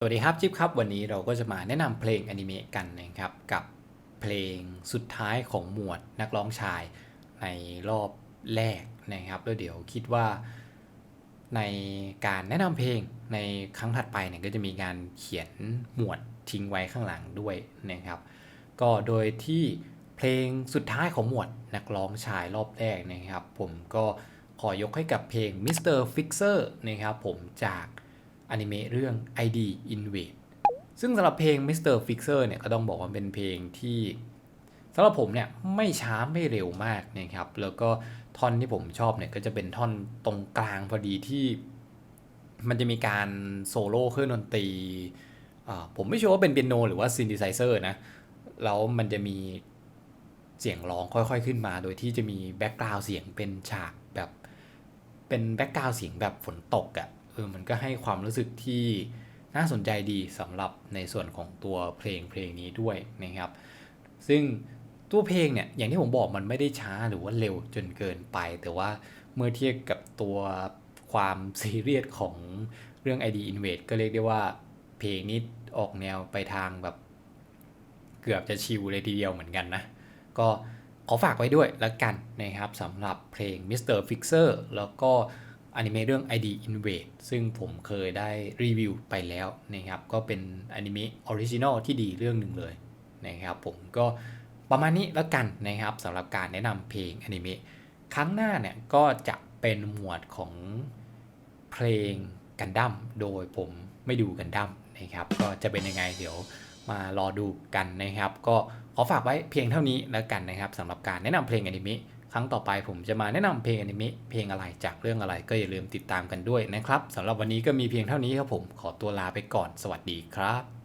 สวัสดีครับจิ๊บครับวันนี้เราก็จะมาแนะนำเพลงอนิเมะกันนะครับกับเพลงสุดท้ายของหมวดนักร้องชายในรอบแรกนะครับแล้วเดี๋ยวคิดว่า ในการแนะนำเพลงในครั้งถัดไปเนี่ยก็จะมีการเขียนหมวดทิ้งไว้ข้างหลังด้วยนะครับก็โดยที่เพลงสุดท้ายของหมวดนักร้องชายรอบแรกนะครับ ผมก็ขอยกให้กับเพลง Mr. Fixer นะครับผมจาก อนิเมะเรื่อง ID Invade ซึ่งสำหรับเพลง Mr. Fixer เนี่ยก็ต้องบอกว่าเป็นเพลงที่สำหรับผมเนี่ยไม่ช้าไม่เร็วมากนะครับ แล้วก็ท่อนที่ผมชอบเนี่ยก็จะเป็นท่อนตรงกลางพอดีที่ มันจะมีการโซโล่เครื่องดนตรีอ่าผมไม่ชัวร์ว่าเป็นเปียโนหรือว่าซิน t ิไซเซอร์นะ แล้วมันจะมีเสียงร้องค่อยๆขึ้นมา โดยที่จะมีแบ็กกราวด์เสียงเป็นฉากแบบ เป็นแบ็กกราวด์เสียงแบบฝนตกอะ่ะ ออมันก็ให้ความรู้สึกที่น่าสนใจดีสำหรับในส่วนของตัวเพลงเพลงนี้ด้วยนะครับ ซึ่งตัวเพลงเนี่ยอย่างที่ผมบอกมันไม่ได้ช้าหรือว่าเร็วจนเกินไป แต่ว่าเมื่อเทียบกับตัวความซีเรียสของเรื่อง ID Invade ก็เรียกได้ว่าเพลงนี้ออกแนวไปทางแบบ เกือบจะชิลเลยทีเดียวเหมือนกันนะ ก็ขอฝากไว้ด้วยแล้วกันนะครับสำหรับเพลง Mr. Fixer แล้วก็ อนิเมะเรื่อง ID Invade ซึ่งผมเคยได้รีวิวไปแล้วนะครับ ก็เป็นอนิเมะออริจินอลที่ดีเรื่องหนึ่งเลยนะครับ ผมก็ประมาณนี้แล้วกันนะครับสำหรับการแนะนำเพลงอนิเมะครั้งหน้าเนี่ยก็จะเป็นหมวดของเพลงกันดั้มโดยผมไม่ดูกันดั้มนะครับ ก็จะเป็นยังไงเดี๋ยวมารอดูกันนะครับ ก็ขอฝากไว้เพียงเท่านี้แล้วกันนะครับสำหรับการแนะนำเพลงอนิเมะ ครั้งต่อไปผมจะมาแนะนำเพลงอนิเมะเพลงอะไรจากเรื่องอะไรก็อย่าลืมติดตามกันด้วยนะครับสำหรับวันนี้ก็มีเพียงเท่านี้ครับผมขอตัวลาไปก่อนสวัสดีครับ